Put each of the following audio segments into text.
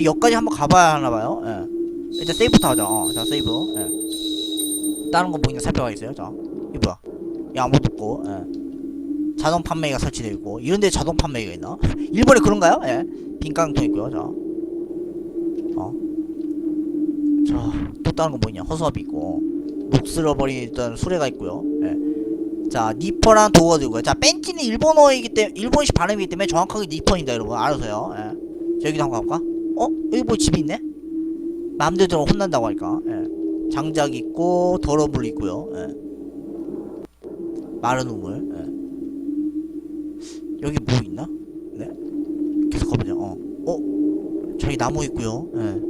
일단 여기까지 한번 가봐야 하나봐요 예. 일단 세이프부터 하자 어, 자 세이프 예. 다른 거 보니까 살펴봐야겠어요 자 뭐야 야 아무도 없고 예. 자동 판매기가 설치되어 있고 이런데 자동 판매기가 있나? 일본에 그런가요? 예. 빈깡통 있고요 자 어. 자, 또 다른 거 뭐냐? 허수아비 있고, 목 쓸어버린 일단 수레가 있고요. 예. 자, 니퍼랑 도어가 들고요. 자, 벤치는 일본어이기 때문에 일본식 발음이기 때문에 정확하게 니퍼입니다, 여러분. 알아서요. 예. 자, 여기도 한번 가볼까? 어? 여기 뭐 집이 있네? 마음대로 혼난다고 하니까. 예. 장작 있고 더러물 있고요. 예. 마른 우물. 예. 여기 뭐 있나? 네. 계속 가보자. 어. 어? 저기 나무 있고요. 예.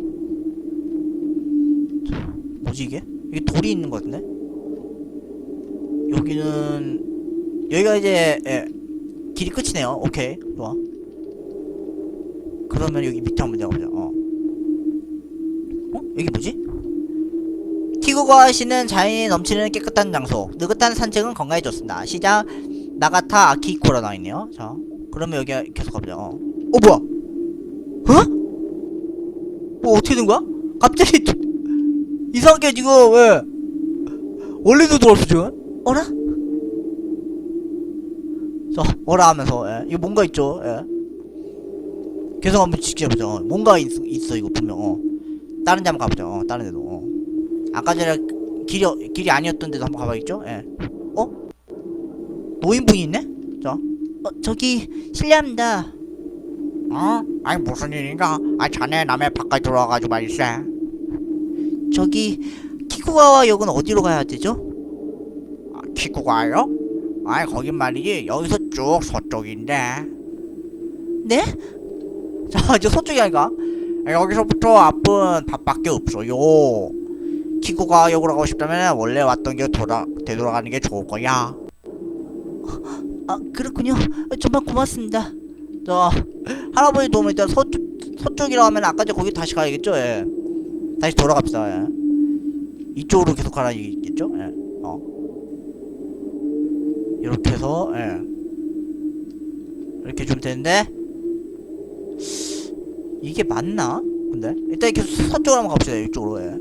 자, 뭐지 이게? 이게 돌이 있는 것 같은데? 여기는 여기가 이제 예, 길이 끝이네요. 오케이 좋아. 그러면 여기 밑에 한번 내가보자. 어. 어? 여기 뭐지? 티구가 하시는 자연이 넘치는 깨끗한 장소. 느긋한 산책은 건강에 좋습니다. 시작 나가타 아키코라 나있네요. 자, 그러면 여기 계속 가보자. 어. 어 뭐야? 어? 뭐 어떻게 된 거야? 갑자기 이상하게 지금 왜 원래도 들어왔어 지금? 어라? 자 어라 하면서 예. 이거 뭔가 있죠 예. 계속 한번 지켜보자 어. 뭔가 있, 있어 이거 분명 어. 다른 데 한번 가보자 어. 다른 데도 어. 아까 전에 길이 어- 길이 아니었던 데도 한번 가봐야겠죠 예. 어? 노인분이 있네? 자 어, 저기 실례합니다 어? 아니 무슨 일인가? 아 자네 남의 바깥에 들어와가지고 말이세 저기 키쿠가와 역은 어디로 가야 되죠? 아, 키쿠가요? 아니 거긴 말이지 여기서 쭉 서쪽인데 네? 자 이제 서쪽이 아닌가? 아, 여기서부터 앞은 밥밖에 없어요 키쿠가 역으로 가고 싶다면 원래 왔던 길 돌아 되돌아가는 게 좋을 거야. 아 그렇군요. 정말 고맙습니다. 자 할아버지 도움을 일단 서쪽 서쪽이라고 하면 아까 전 거기 다시 가야겠죠? 예. 다시 돌아갑시다 예. 이쪽으로 계속 가라 얘기겠죠? 예. 어. 이렇게 해서 예. 이렇게 주면 되는데 이게 맞나? 근데? 일단 계속 서쪽으로 한번 갑시다 이쪽으로. 예.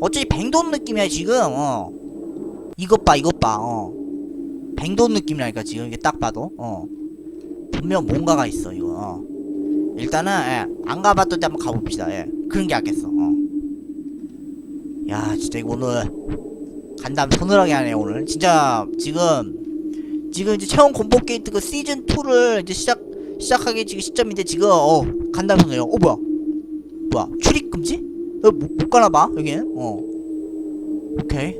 어차피 뱅돈 느낌이야 지금. 어. 이것 봐 이것 봐어. 뱅돈 느낌이라니까 지금. 이게 딱 봐도. 어. 분명 뭔가가 있어 이거. 어. 일단은 예, 안 가봤던 데 한번 가봅시다 예. 그런 게 낫겠어 어. 야 진짜 이거 오늘 간담 서늘하게 하네 오늘. 진짜 지금 지금 이제 체험 공포 게이트 그 시즌 2를 이제 시작 시작하기 지금 시점인데 지금 어 간담 서늘해요. 어 뭐야? 뭐야? 출입 금지? 어, 못, 못 가나 봐 여기는? 어. 오케이.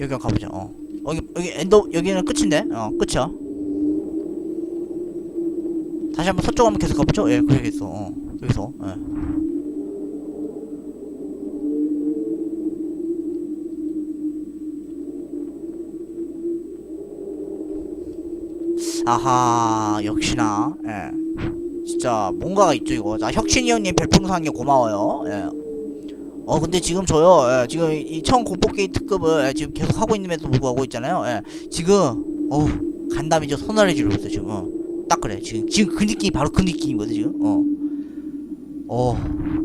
여기 한번 가보자 어. 여기 여기 엔더 여기는 끝인데? 어 끝이야. 다시 한번 서쪽 한번 계속 가보죠? 예 그러겠어 어 여기서 예 아하 역시나. 예. 진짜 뭔가가 있죠 이거. 자 혁신이 형님 별풍선 한개 고마워요. 예. 어 근데 지금 저요 예, 지금 이 처음 공포게임 특급을 예, 지금 계속 하고 있는데도 불구하고 있잖아요. 예, 지금 어우 간담이 좀 서늘해지고 있어 지금. 어, 딱 그래. 지금 지금 그 느낌이 바로 그 느낌이거든 지금. 어. 어.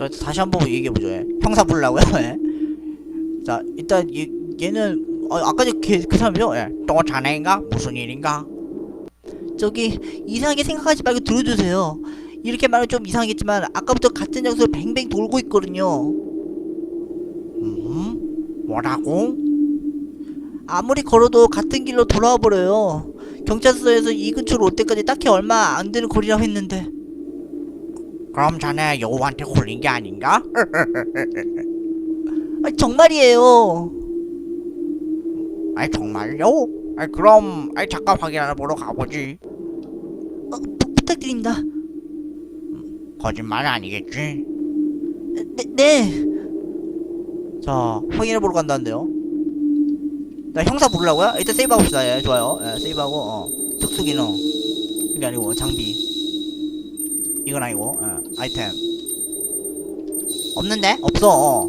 자, 다시 한 번 얘기해보죠. 예. 형사 부르려고요? 예. 자, 일단, 얘, 얘는, 어, 아까 저, 걔, 그 사람이죠? 예. 또 자네인가? 무슨 일인가? 저기, 이상하게 생각하지 말고 들어주세요. 이렇게 말하면 좀 이상하겠지만, 아까부터 같은 장소를 뱅뱅 돌고 있거든요. 음? 뭐라고? 아무리 걸어도 같은 길로 돌아와 버려요. 경찰서에서 이 근처로 올 때까지 딱히 얼마 안 되는 거리라고 했는데. 그럼 자네 여우한테 홀린 게 아닌가? 아, 정말이에요. 아이 정말요? 아이 그럼 아이 잠깐 확인하러 보러 가보지. 어, 부, 부탁드립니다. 거짓말 아니겠지? 네, 네. 자 확인해 보러 간다는데요. 나 형사 부르려고요? 일단 세이브하고 싶다. 예, 좋아요. 예, 세이브하고 어, 특수 기능 이게 아니고 장비. 이건 아니고 예, 아이템 없는데? 없어.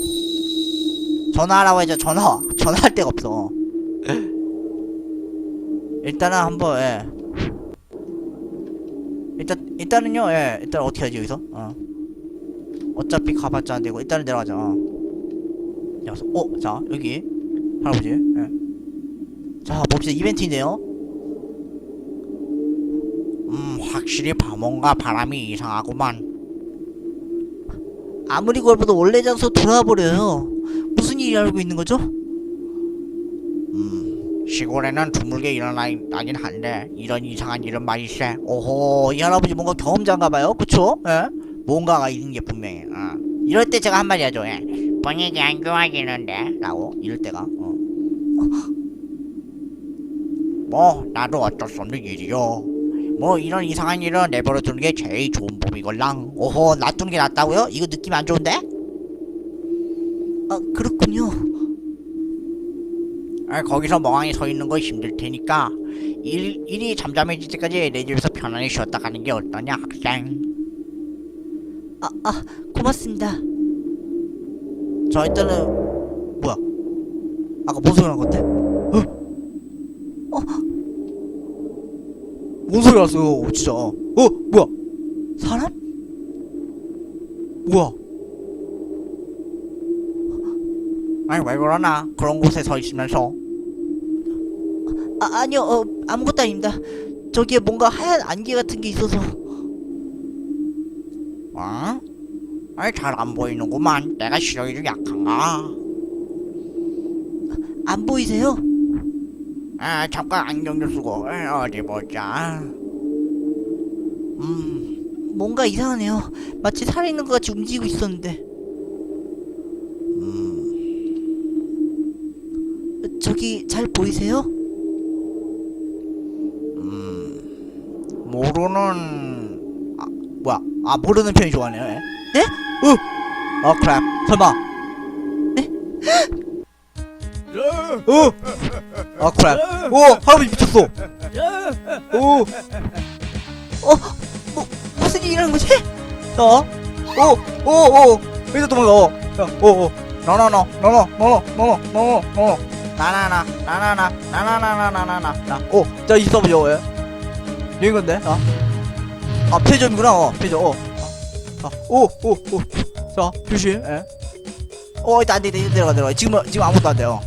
전화하라고 해줘. 전화. 전화할 데가 없어. 일단은 한번 예. 일단 일단은요. 예. 일단 어떻게 하지 여기서? 어. 어차피 가봤자 안 되고 일단은 내려가자. 어. 내려가서 어, 자 여기 할아버지. 예. 자 봅시다 이벤트인데요. 확실히 바- 뭔가 바람이 이상하구만. 아무리 걸어도 원래 장소 돌아버려요. 무슨 일이 알고 있는 거죠? 음, 시골에는 드물게 일어나긴 한데 이런 이상한 일은 많이 세. 오호, 이 할아버지 뭔가 경험자인가 봐요, 그쵸? 예? 뭔가가 있는 게 분명해. 어. 이럴 때 제가 한마디 하죠. 예. 분위기 안 좋아지는데? 라고 이럴 때가. 어. 뭐 나도 어쩔 수 없는 일이요. 뭐 이런 이상한 일은 내버려 두는 게 제일 좋은 법이걸랑. 오호, 놔두는 게 낫다고요? 이거 느낌 안 좋은데? 아, 그렇군요. 아, 거기서 멍하니 서 있는 거 힘들 테니까 일, 일이 잠잠해질 때까지 내 집에서 편안히 쉬었다 가는 게 어떠냐, 학생? 아, 아, 고맙습니다. 자, 일단은 뭐야? 아까 뭔 소리 난 건데? 어? 어? 뭔 소리 났어요, 진짜? 어, 뭐야? 사람? 뭐야? 아니 왜 그러나 그런 곳에 서 있으면서 아 아니요 어, 아무것도 아닙니다 저기에 뭔가 하얀 안개 같은 게 있어서 어? 아니 잘 안 보이는구만 내가 시력이 좀 약한가 안 보이세요? 아 잠깐 안경 좀 쓰고 에, 어디 보자 음 뭔가 이상하네요 마치 살아있는 것 같이 움직이고 있었는데 음 저기 잘 보이세요? 음 모르는 아 뭐야 아 모르는 편이 좋아하네요 예? 네? 어! 아 크랩 설마 네? 어! 아 크랩 오 할아버지 미쳤어 오 어? 뭐 무슨 일이라는 거지? 어? 오! 오! 오! 여기서 도망가 어. 야, 오! 오! 노노노 노노 노노 노노 노노 노노 나나 나 나나 나 나나나나나나 나 오! 자 있어 보죠 예. 여긴 건데 아. 아 편의점이구나 어 편의점 어 아, 오! 오! 오! 자 조심 예. 어 일단 안돼 일단 내려가 내려가 지금 지금 아무것도 안 돼요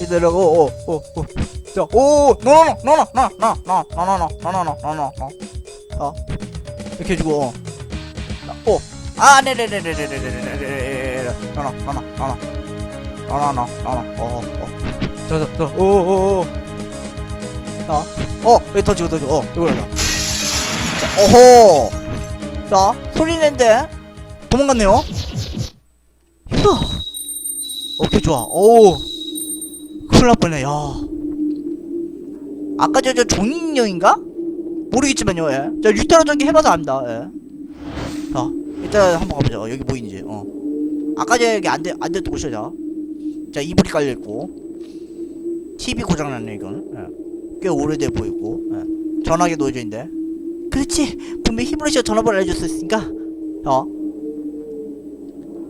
일단 내려가고 오! 오! 오! 자 오! 노노노 노노 노노 노노노 노노노 노노노 어 이렇게 해주고 어. 오! 아 네네네네네네네네네 노노 노노 노노 노노노 노노 어어 저저저 오오오 자, 어, 여기 던지고 던지고, 어, 이거 올라. 자, 소리 낸데 도망갔네요. 휴. 오케이 좋아. 오. 큰일 날 뻔해. 야. 아까 저 저 종이 인형인가? 모르겠지만요. 예. 자, 유타로 전기 해봐서 압니다. 예. 자, 일단 한번 가보자. 여기 뭐 있는지. 어. 아까 저 여기 안돼 안돼 또 보시자. 자, 이불이 깔려 있고. TV 고장 났네 이건. 예. 꽤 오래돼 보이고 예. 전화기 놓여져 있는데 그렇지 분명 힘으로 씨가 전화번호 알려줬으니까 어.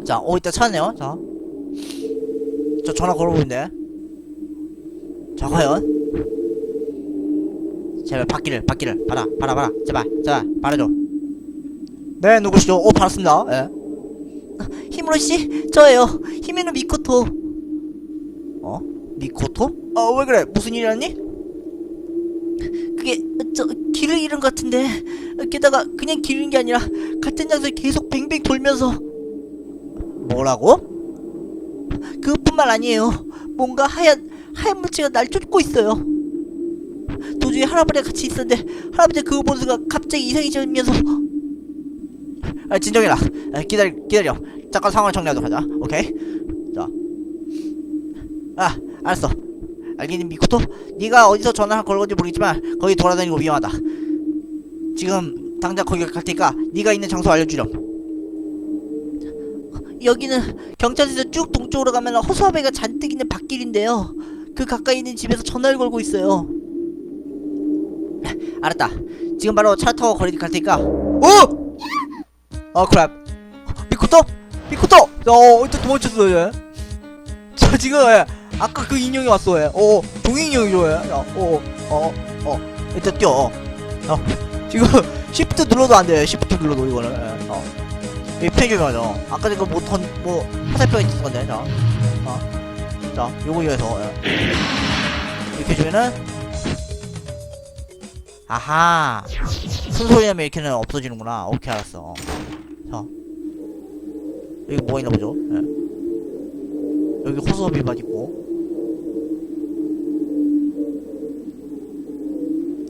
자, 오 이따 찾네요. 자, 저 전화 걸어보는데. 자, 과연 제발 받기를, 받기를 받아, 받아, 받아, 제발, 제발 받아줘. 네, 누구시죠? 오, 받았습니다. 예. 힘으로 씨, 저예요. 히메노 미코토. 어? 미코토? 어, 왜 그래? 무슨 일이었니? 그게 저 길을 잃은 것 같은데 게다가 그냥 길 잃은 게 아니라 같은 장소에 계속 뱅뱅 돌면서 뭐라고? 그것뿐만 아니에요 뭔가 하얀 하얀 물체가 날 쫓고 있어요 도중에 할아버지가 같이 있었는데 할아버지 그거 보는 순간 갑자기 이상해지면서 아 진정해라 아, 기다려 기다려 잠깐 상황을 정리하도록 하자 오케이 자 아 알았어 알겠니 미코토? 네가 어디서 전화를 걸 건지 모르겠지만 거기 돌아다니고 위험하다. 지금 당장 거기 갈 테니까 네가 있는 장소 알려주렴. 여기는 경찰서에서 쭉 동쪽으로 가면 허수아비가 잔뜩 있는 밭길인데요. 그 가까이 있는 집에서 전화를 걸고 있어요. 알았다. 지금 바로 차 타고 거리 갈 테니까. 오! 어 크랩. 미코토? 피코토 어 일단 도망쳤어 얘. 자 지금 예. 아까 그 인형이 왔어 얘. 어 종이 인형이죠 얘. 어어어 어, 일단 뛰어 어. 어. 지금 시프트 눌러도 안 돼 시프트 눌러도 이거는 예. 어. 이 편의점이죠 아까 전에 뭐던 뭐 화살표가 있었던 건데 자 어. 자 요거 이어서 예. 이렇게 주면은 아하 순소리하면 이렇게는 없어지는구나. 오케이 알았어. 자. 여기 뭐가 있나 보죠? 예. 여기 호수비만 있고.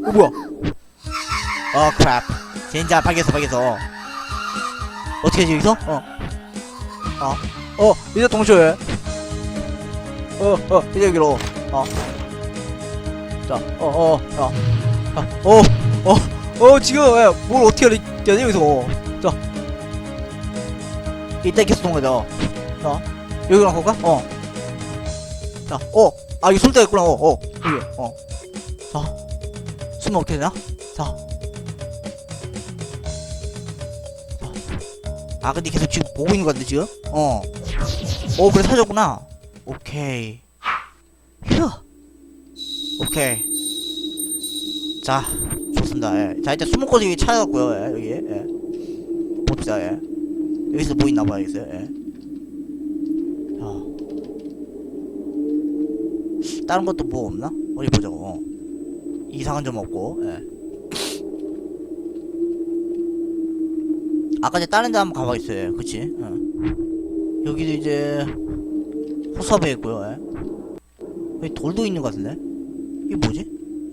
어 뭐야? 어 크랩 젠장 파괴했어 파괴했어. 어떻게 하지 여기서? 어. 어, 어, 이제 동시에 어, 어, 여기로 어 자, 어, 어, 자 아, 어, 어, 어, 지금 예, 뭘 어떻게 해야 되지 여기서 어. 자 이따 계속 동가자 자 여기로 갈까? 어. 자, 어, 아 이거 술다 있구나. 어, 어, 여기, 어. 자, 숨 어떻게 되나? 자. 자. 아 근데 계속 지금 보고 있는 거 같은데 지금? 어. 어 그래 사줬구나. 오케이. 휴. 오케이. 자, 좋습니다. 예. 자 일단 숨은 곳 여기 찾아갔고요. 예, 여기. 예. 봅시다. 예. 여기서 뭐 있나 봐야겠어요. 예. 자. 다른 것도 뭐 없나? 어디 보자고. 어. 이상한 점 없고. 예. 아까 전에 다른 데 한번 가봐야겠어요. 예, 그치? 예. 여기도 이제 호수아배 있고요. 예. 여기 돌도 있는 것 같은데? 이게 뭐지?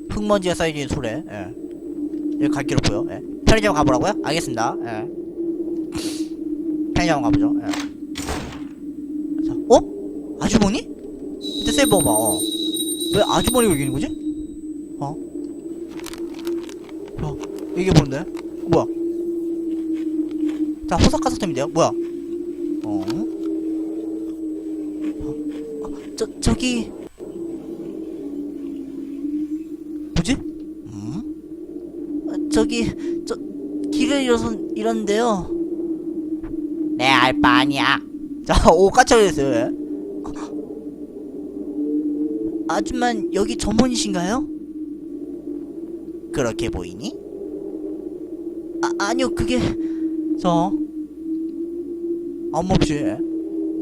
흙먼지가 쌓여진 소래. 예. 여기 갈 길 없고요. 예. 편의점 가보라고요? 알겠습니다. 예. 편의점 가보죠. 예. 자, 어? 아주머니? 이제 세이브 봐봐. 어. 왜 아주머니가 여기 있는 거지? 어? 야, 이게 뭔데? 뭐야? 자, 호삭 가스템인데요? 뭐야? 어? 어? 저, 저기. 뭐지? 음? 어, 저기, 저, 길을 잃어서, 잃었는데요. 내 알 바 아니야. 자, 오, 까쳐졌어요, 예. 아줌만 여기 전문이신가요? 그렇게 보이니? 아, 아니요 그게 저 아무 없이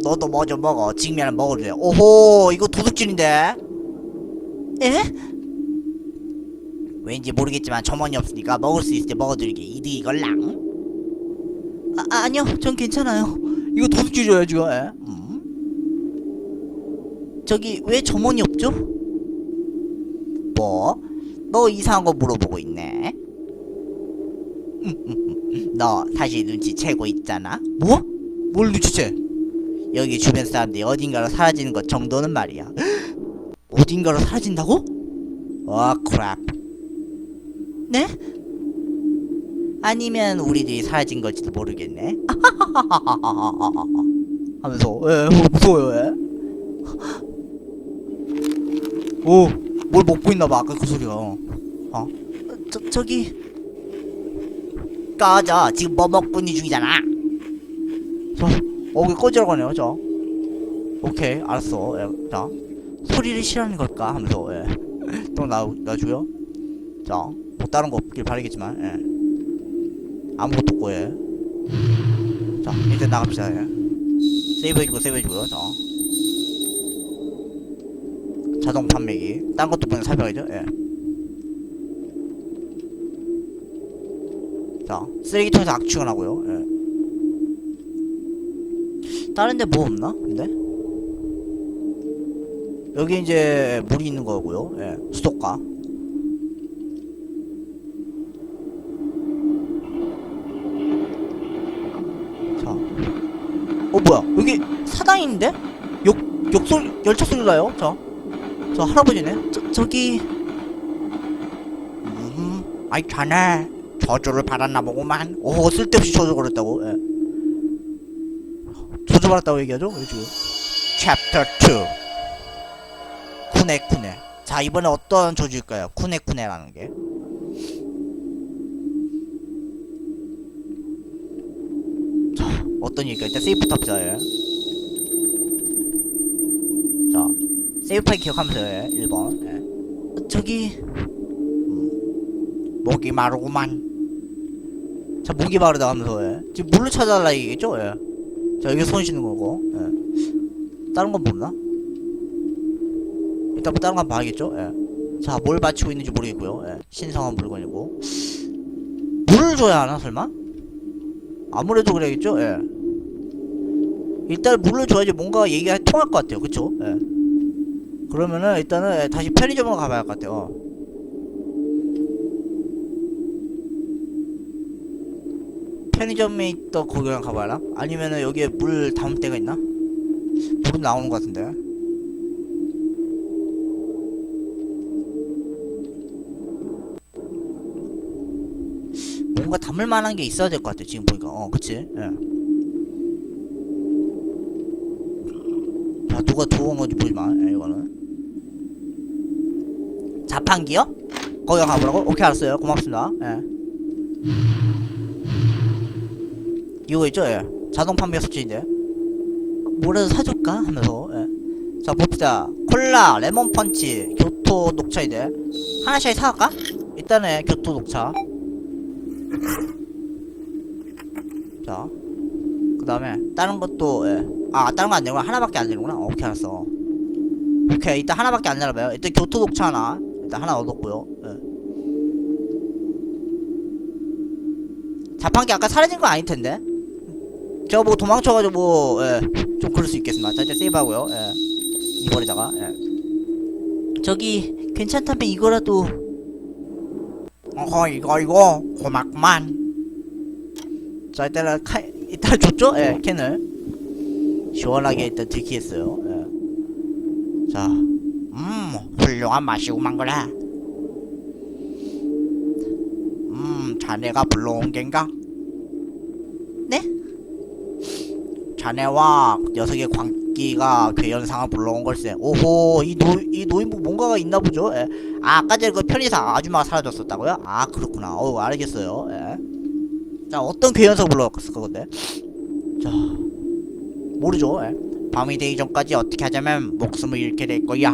너도 뭐좀 먹어 직면을 먹어도 돼 오호 이거 도둑질인데 에? 왠지 모르겠지만 점원이 없으니까 먹을 수 있을 때 먹어드리게 이득이걸랑 아, 아니요 전 괜찮아요 이거 도둑질이에요 지금 에? 음? 저기 왜 점원이 없죠? 뭐? 너 이상한 거 물어보고 있네. 너 사실 눈치채고 있잖아. 뭐? 뭘 눈치채? 여기 주변 사람들이 어딘가로 사라지는 것 정도는 말이야. 어딘가로 사라진다고? 어, 크랩. 네? 아니면 우리들이 사라진 걸지도 모르겠네. 하면서 예, 어, 무서워요. 예. 오, 뭘 먹고 있나 봐. 아까 그 소리가. 어? 저 저기 꺼져. 지금 뭐 먹고 있는 중이잖아. 저, 어, 그 꺼지라고 하네요. 저. 오케이, 알았어. 예, 자, 소리를 싫어하는 걸까 하면서 예. 또 나, 놔줘요. 자, 뭐 다른 거 없길 바라겠지만 예. 아무것도 없고 예. 자, 이제 나갑시다. 예. 세이브 해주고 세이브 해주고요. 자. 자동 판매기 딴 것도 보면 살펴야죠 예. 자 쓰레기통에서 악취가 나고요 예. 다른 데 뭐 없나 근데 여기 이제 물이 있는 거고요 예. 수도가 자. 어 뭐야 여기 사당이 있는데? 욕, 욕소리 열차 소리 나요 자 저 할아버지네? 저, 저기 음, 아이 자네 저주를 받았나 보구만 오 쓸데없이 저주 걸었다고 예. 저주 받았다고 얘기하죠? 왜 지금 챕터 2 쿠네쿠네 자 이번에 어떤 저주일까요? 쿠네쿠네라는 게 자, 어떤 얘기가 일단 세이프 탑자 예. 자 세이프 파일 기억하면서 예. 1번 예. 어, 저기 음, 목이 마르구만 자 목이 마르다 하면서 예. 지금 물을 찾아달라 얘기겠죠 예. 자 여기 손 씻는 거고 예. 다른 건 모르나? 일단 뭐 다른 건 봐야겠죠 예. 자뭘 바치고 있는지 모르겠고요 예. 신성한 물건이고 물을 줘야 하나 설마? 아무래도 그래야겠죠 예. 일단 물을 줘야지 뭔가 얘기가 통할 것 같아요 그쵸 예. 그러면은 일단은 예, 다시 편의점으로 가봐야 할 것 같아요 편의점에 있던 거기랑 하나? 아니면은 여기에 물 담을 데가 있나? 물은 나오는 것 같은데 뭔가 담을 만한 게 있어야 될 것 같아 지금 보니까 어 그치 예. 자 누가 들어온 건지 보지마 예, 이거는 자판기요? 거기 가보라고? 오케이 알았어요 고맙습니다 예. 이거 있죠? 예. 자동 판매 수준인데. 뭐라도 사줄까? 하면서 예. 자 봅시다. 콜라 레몬 펀치 교토 녹차인데 하나씩 사갈까? 일단은 교토 녹차. 자, 그 다음에 다른 것도 예. 아 다른 거 안 되구나. 하나밖에 안 되는구나. 어, 오케이 알았어. 오케이 일단 하나밖에 안 되나봐요. 일단 교토 녹차 하나. 일단 하나 얻었고요. 예. 자판기 아까 사라진 거 아닐 텐데 제가 뭐 도망쳐가지고 뭐 예. 좀 그럴 수 있겠습니다 자 이제 세이브하고요 예. 이번에다가 예. 저기 괜찮다면 이거라도 어허 이거 이거 고맙구만 자 일단은 칼 일단 줬죠? 예 캔을 시원하게 일단 들키겠어요 예. 자 음, 훌륭한 맛이구만 그래 음 자네가 불러온 겐가? 네? 자네와 녀석의 광기가 괴연상을 불러온 걸세 오호 이, 노, 이 노인부 뭔가가 있나 보죠 예. 아 아까 전에 그 편의상 아줌마가 사라졌었다고요? 아 그렇구나 어우 알겠어요 예. 자 어떤 괴연석 불러왔을 건데 자 모르죠 예. 밤이 되기 전까지 어떻게 하자면 목숨을 잃게 될 거야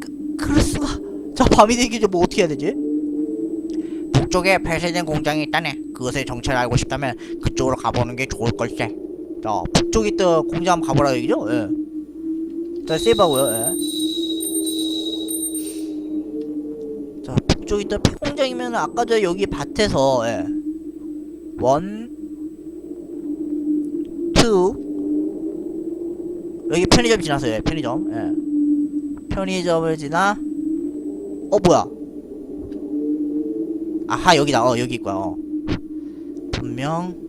그, 그럴 수가 자 밤이 되기 전뭐 어떻게 해야 되지? 북쪽에 폐쇄된 공장이 있다네 그것의 정체를 알고 싶다면 그쪽으로 가보는 게 좋을 걸세 자 북쪽에 있던 공장 한번 가보라 얘기죠? 예. 일단 세이브하고요 예. 자 북쪽에 있던 폐공장이면 아까 저 여기 밭에서 예. 원, 투. 여기 편의점 지나서요. 예, 편의점. 예. 편의점을 지나. 어 뭐야? 아하 여기다. 어 여기 있고요. 어. 분명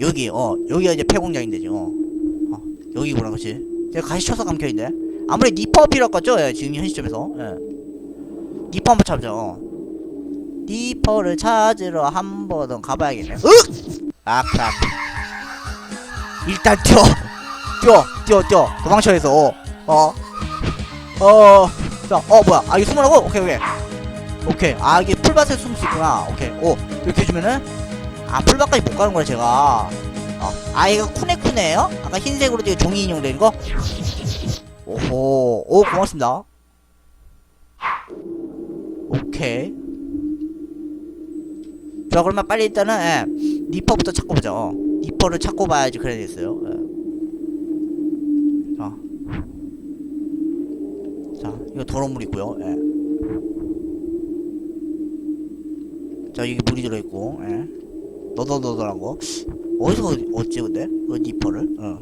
여기 어 여기가 이제 폐공장인데 어. 어 여기구나 그치? 제가 가시 쳐서 감켜있네. 아무리 니퍼 필요할 것 같죠? 예, 지금 현 시점에서. 예. 니퍼 한번 찾자. 어. 니퍼를 찾으러 한 번은 가봐야겠네. 으! 아, 크랍. 일단 뛰어! 뛰어! 뛰어! 뛰어! 도망쳐야해서 어. 어. 어. 자, 어, 뭐야. 아, 이거 숨으라고? 오케이, 오케이. 오케이. 아, 이게 풀밭에 숨을 수 있구나. 오케이. 오. 이렇게 해주면은. 아, 풀밭까지 못 가는 거야, 제가. 어. 아, 이거 쿠네쿠네예요 아까 흰색으로 되게 종이 인형 된 거? 오호. 오, 고맙습니다. 오케이. 자 그러면 빨리 일단은 예, 니퍼부터 찾고 보자 어. 니퍼를 찾고 봐야지 그래야 되겠어요 예. 자. 자 이거 더러운 물 있고요 예. 자 여기 물이 들어있고 예. 거 어디서 얻지 근데 그 니퍼를 어.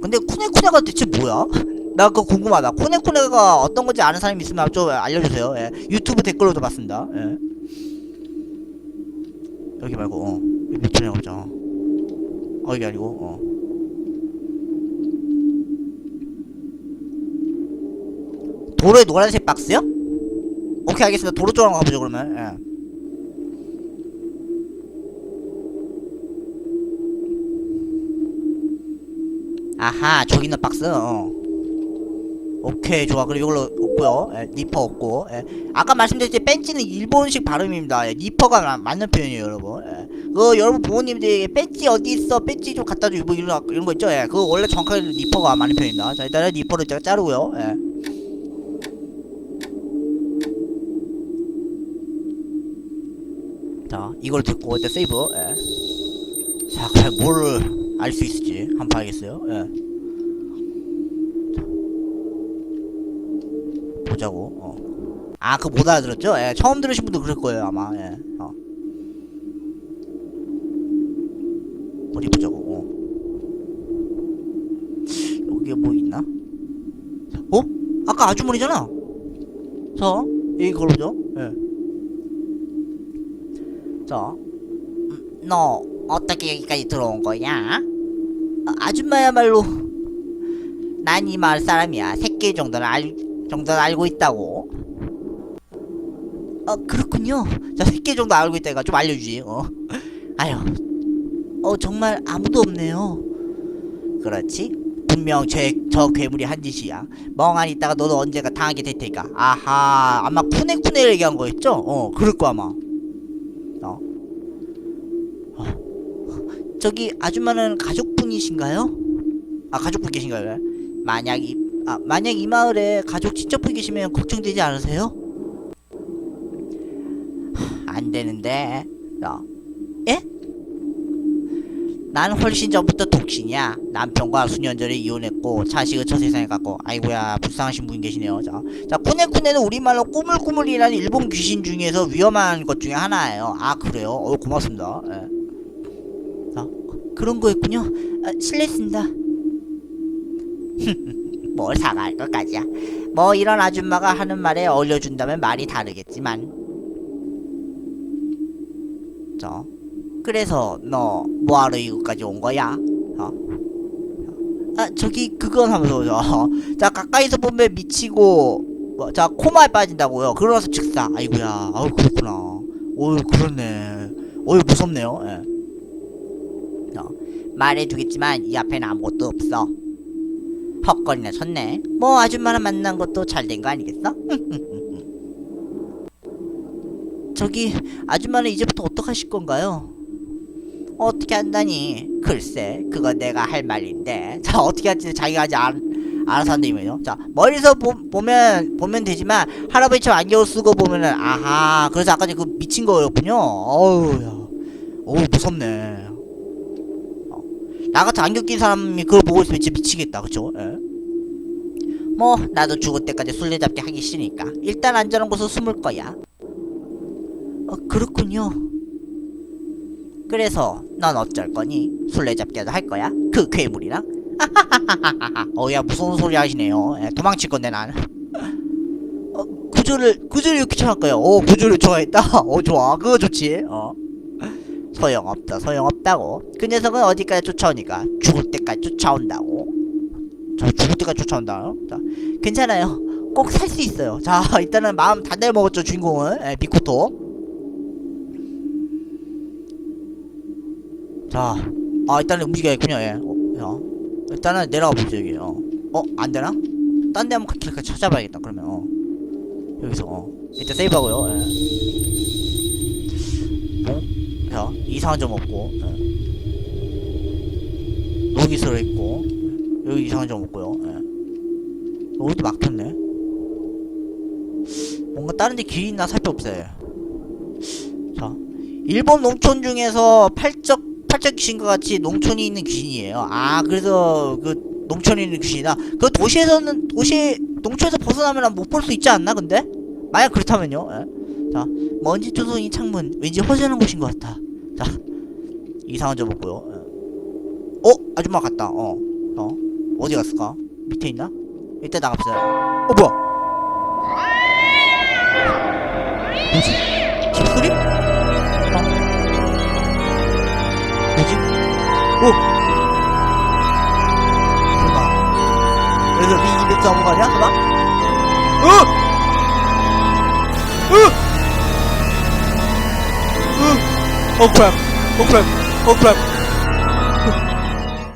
근데 쿠네쿠네가 대체 뭐야? 나 그거 궁금하다 쿠네쿠네가 어떤 건지 아는 사람 이 있으면 좀 알려주세요 예. 유튜브 댓글로도 봤습니다 예. 여기 말고 어 밑에 보자 어 여기 아니고 어 도로에 노란색 박스요? 오케이 알겠습니다 도로 쪽으로 가보죠 그러면 예. 아하 저기 있는 박스 어. 오케이 좋아 그리고 이걸로 없고요 예, 니퍼 없고 예. 아까 말씀드렸듯이 벤치는 일본식 발음입니다 예, 니퍼가 마- 맞는 표현이에요 여러분 예. 그 여러분 부모님들이 벤치 어디 있어 벤치 좀 갖다 줘 뭐 이런, 이런 거 있죠 예. 그거 원래 정확하게 니퍼가 맞는 표현입니다 자 일단은 니퍼를 제가 자르고요 예. 자 이걸 듣고 일단 세이브 예. 자 과연 뭐를 알 수 있을지 한번 봐야겠어요 예. 보자고. 어. 아, 그거 못 알아들었죠? 예, 처음 들으신 분도 그럴 거예요, 아마. 예. 어. 어디 보자고. 어. 여기에 뭐 있나? 어? 아까 아주머니잖아. 자, 여기 걸어보죠. 예. 자, 음, 너 어떻게 여기까지 들어온 거야? 아, 아줌마야말로 난 이 마을 사람이야. 새끼 정도는 알 정도는 알고 있다고. 어 그렇군요. 자 새끼 정도 알고 있다니까 좀 알려주지. 어. 아유. 어 정말 아무도 없네요. 그렇지? 분명 저, 저 괴물이 한 짓이야. 멍하니 있다가 너도 언젠가 당하게 될 테니까. 아하, 아마 쿠네쿠네 얘기한 거였죠? 어, 그럴 거 아마. 어. 어. 저기 아줌마는 가족 분이신가요? 아, 가족분 계신가요? 만약 이, 아, 만약 이 마을에 가족 친척분 계시면 걱정되지 않으세요? 하, 안 되는데. 야. 예? 난 훨씬 전부터 독신이야. 남편과 수년 전에 이혼했고 자식을 저 세상에 갖고 아이고야 불쌍하신 분 계시네요. 자, 자 쿠네쿠네는 우리말로 꾸물꾸물이라는 일본 귀신 중에서 위험한 것 중에 하나예요. 아 그래요? 어 고맙습니다. 예. 자, 그런 거였군요. 아, 실례했습니다. 뭘 사과할 것까지야. 뭐 이런 아줌마가 하는 말에 어울려준다면 말이 다르겠지만. 자, 그래서 너 뭐하러 이곳까지 온 거야? 어? 아 저기 그건 하면서 저, 자 가까이서 보면 미치고 뭐, 자 코마에 빠진다고요. 그러나서 즉사. 아이고야. 아우 그렇구나. 어유 그렇네. 어유 무섭네요. 예. 어, 말해주겠지만 이 앞에는 아무것도 없어. 헛거리나 쳤네. 뭐 아줌마랑 만난 것도 잘 된 거 아니겠어? 저기 아줌마는 이제부터 어떡하실 건가요? 어떻게 한다니? 글쎄, 그건 내가 할 말인데. 자, 어떻게 할지 자기가 아직 알, 알아서 한다면요. 자, 멀리서 보, 보면 보면 되지만 할아버지처럼 안경을 쓰고 보면은 아하. 그래서 아까 전그 미친 거였군요. 어우야, 어우 무섭네. 어. 나 같은 안경 낀 사람이 그걸 보고 있으면 진짜 미치겠다, 그쵸? 예? 뭐 나도 죽을 때까지 술래잡기 하기 싫으니까 일단 안전한 곳으로 숨을 거야. 어, 그렇군요. 그래서 넌 어쩔 거니? 술래잡기라도 할 거야? 그 괴물이랑? 어야 무서운 소리 하시네요. 예, 도망칠 건데 난. 어, 구조를 구조를 거예요. 오 구조를 좋아했다. 어 좋아. 그거 좋지. 어. 소용없다. 소용없다고. 그 녀석은 어디까지 쫓아오니까 죽을 때까지 쫓아온다고. 저 죽을 때까지 쫓아온다. 자, 괜찮아요. 꼭 살 수 있어요. 자, 일단은 마음 단단히 먹었죠 주인공은 예, 미코토. 자, 아 일단은 움직여야겠군요. 예. 어, 자, 일단은 내려가 보죠 여기. 어, 어, 안 되나? 딴 데 한번 길까 찾아봐야겠다. 그러면 어, 여기서 어, 일단 세이브하고요. 예. 어, 자, 이상한 점 없고. 예. 여기서 있고 여기 이상한 점 없고요. 예. 여기도 막혔네. 뭔가 다른 데 길이 있나 살펴보세요. 자, 일본 농촌 중에서 팔적 팔적 귀신과 같이 농촌이 있는 귀신이에요. 아, 그래서 그 농촌에 있는 귀신이다. 그 도시에서는 도시 농촌에서 벗어나면 못 볼 수 있지 않나? 근데 만약 그렇다면요. 예. 자, 먼지 조성이 창문 왠지 허전한 곳인 것 같아. 자, 이상한 점 없고요. 예. 어, 아줌마 갔다. 어, 어, 어디 갔을까? 밑에 있나? 일단 나갑시다. 어, 뭐야? 뭐지? 집소리? 어? 뭐지? 오! 설마 여기서 리 이벤트 하는 거 아니야? 설마? 어! 어! Okrem, Okrem, Okrem.